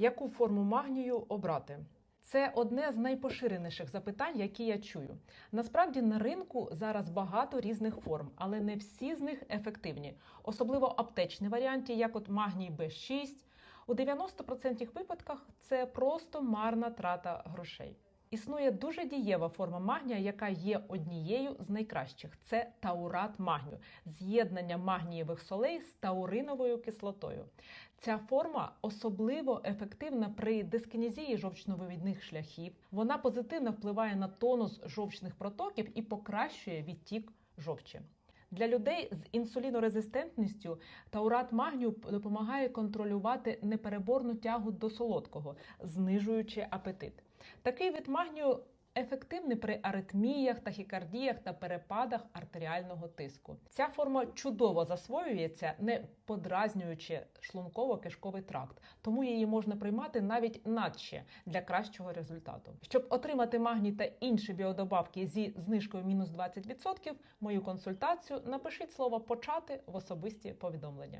Яку форму магнію обрати? Це одне з найпоширеніших запитань, які я чую. Насправді на ринку зараз багато різних форм, але не всі з них ефективні, особливо аптечні варіанти, як от магній Б6. У 90% випадках це просто марна трата грошей. Існує дуже дієва форма магнія, яка є однією з найкращих. Це таурат магнію, з'єднання магнієвих солей з тауриновою кислотою. Ця форма особливо ефективна при дискінезії жовчновивідних шляхів. Вона позитивно впливає на тонус жовчних протоків і покращує відтік жовчі. Для людей з інсулінорезистентністю таурат магнію допомагає контролювати непереборну тягу до солодкого, знижуючи апетит. Такий вид магнію ефективний при аритміях, тахікардіях та перепадах артеріального тиску. Ця форма чудово засвоюється, не подразнюючи шлунково-кишковий тракт, тому її можна приймати навіть надще для кращого результату. Щоб отримати магній та інші біодобавки зі знижкою мінус 20%, мою консультацію напишіть слово почати в особисті повідомлення.